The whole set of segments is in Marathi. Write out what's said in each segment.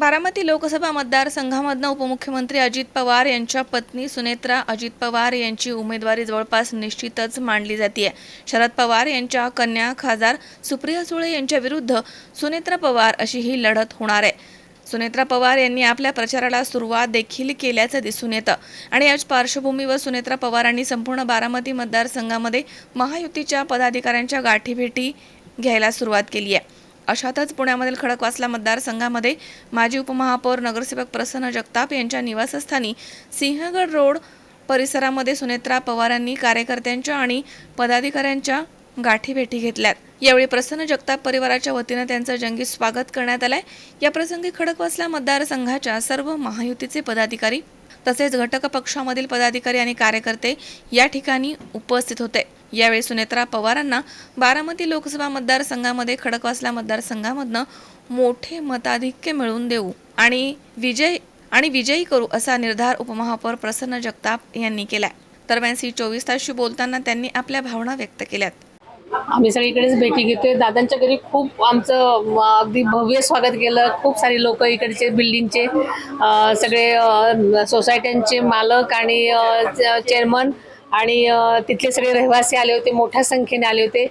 बारामती लोकसभा मतदारसंघामधनं उपमुख्यमंत्री अजित पवार यांच्या पत्नी सुनेत्रा अजित पवार यांची उमेदवारी जवळपास निश्चितच मांडली जाते शरद पवार यांच्या कन्या खासदार सुप्रिया सुळे यांच्याविरुद्ध सुनेत्रा पवार अशी ही लढत होणार आहे. सुनेत्रा पवार यांनी आपल्या प्रचाराला सुरुवात देखील केल्याचं दिसून येतं. आणि याच पार्श्वभूमीवर सुनेत्रा पवारांनी संपूर्ण बारामती मतदारसंघामध्ये महायुतीच्या पदाधिकाऱ्यांच्या गाठीभेटी घ्यायला सुरुवात केली आहे. अशातच पुण्यामधील खडकवासला मतदारसंघामध्ये माजी उपमहापौर नगरसेवक प्रसन्न जगताप यांच्या निवासस्थानी सिंहगड रोड परिसरामध्ये सुनेत्रा पवारांनी कार्यकर्त्यांच्या आणि पदाधिकाऱ्यांच्या गाठीभेटी घेतल्यात. यावेळी प्रसन्न जगताप परिवाराच्या वतीनं त्यांचं जंगी स्वागत करण्यात आलंय. या प्रसंगी खडकवासला मतदारसंघाच्या सर्व महायुतीचे पदाधिकारी तसेच घटक पक्षामधील पदाधिकारी आणि कार्यकर्ते या ठिकाणी उपस्थित होते. यावेळी सुनेत्रा पवारांना बारामती लोकसभा मतदारसंघामध्ये खडकवासला मतदारसंघामधनं मोठे मताधिक्य मिळवून देऊ आणि विजय आणि विजयी करू असा निर्धार उपमहापौर प्रसन्न जगताप यांनी केला दरम्यान सी चोवीस तासशी बोलताना त्यांनी आपल्या भावना व्यक्त केल्यात. आम्ही सगळीकडेच भेटी घेतोय. दादांच्या घरी खूप आमचं अगदी भव्य स्वागत केलं. खूप सारे लोक इकडचे बिल्डिंगचे सगळे सोसायट्यांचे मालक आणि चेअरमन आणि तिथले सगळे रहिवासी आले होते. मोठ्या संख्येने आले होते.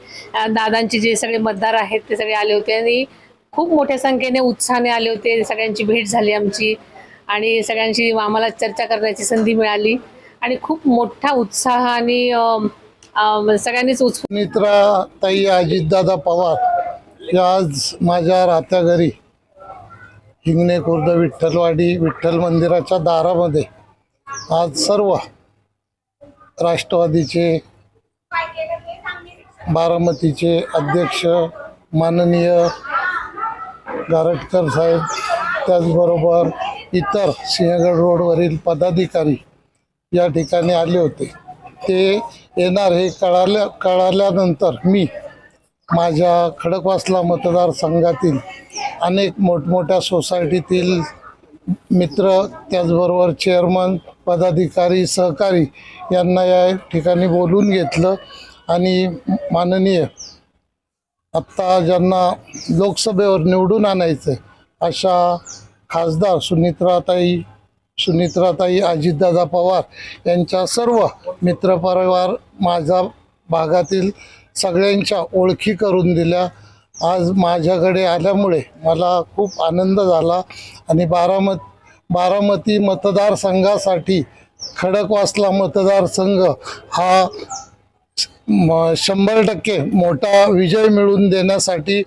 दादांचे जे सगळे मतदार आहेत ते सगळे आले होते आणि खूप मोठ्या संख्येने उत्साहाने आले होते. सगळ्यांची भेट झाली आमची आणि सगळ्यांशी आम्हाला चर्चा करण्याची संधी मिळाली आणि खूप मोठा उत्साह आणि सगळ्यांनीच उच मित्रा ताई अजितदादा पवार या आज माझ्या राहत्या घरी. हिंगणे खुर्द विठ्ठलवाडी विठ्ठल मंदिराच्या दारामध्ये आज सर्व राष्ट्रवादीचे बारामतीचे अध्यक्ष माननीय गारटकर साहेब त्याचबरोबर इतर सिंहगड रोडवरील पदाधिकारी या ठिकाणी आले होते. ते येणार हे कळाल्या कळाल्यानंतर मी माझ्या खडकवासला मतदारसंघातील अनेक मोठमोठ्या सोसायटीतील मित्र त्याचबरोबर चेअरमन पदाधिकारी सहकारी यांना या ठिकाणी बोलून घेतलं आणि माननीय आत्ता ज्यांना लोकसभेवर निवडून आणायचं अशा खासदार सुनित्राताई सुनित्राताई अजितदादा पवार यांच्या सर्व मित्रपरिवार माझा भागातील सगळ्यांच्या ओळखी करून दिल्या. आज माझ्याकडे आल्यामुळे मला खूप आनंद झाला आणि बारामत बारामती मतदारसंघासाठी खडकवासला मतदारसंघ हा शंभर टक्के मोठा विजय मिळवून देण्यासाठी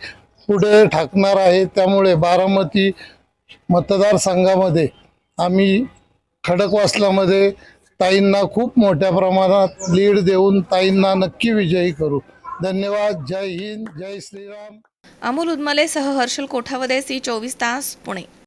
पुढे ठाकणार आहे. त्यामुळे बारामती मतदारसंघामध्ये आम्ही खडकवासलामध्ये ताईंना खूप मोठ्या प्रमाणात लीड देऊन ताईंना नक्की विजयी करू. धन्यवाद. जय हिंद. जय श्रीराम. अमोल उदमलेसह हर्षल कोठावदे सी चोवीस तास पुणे.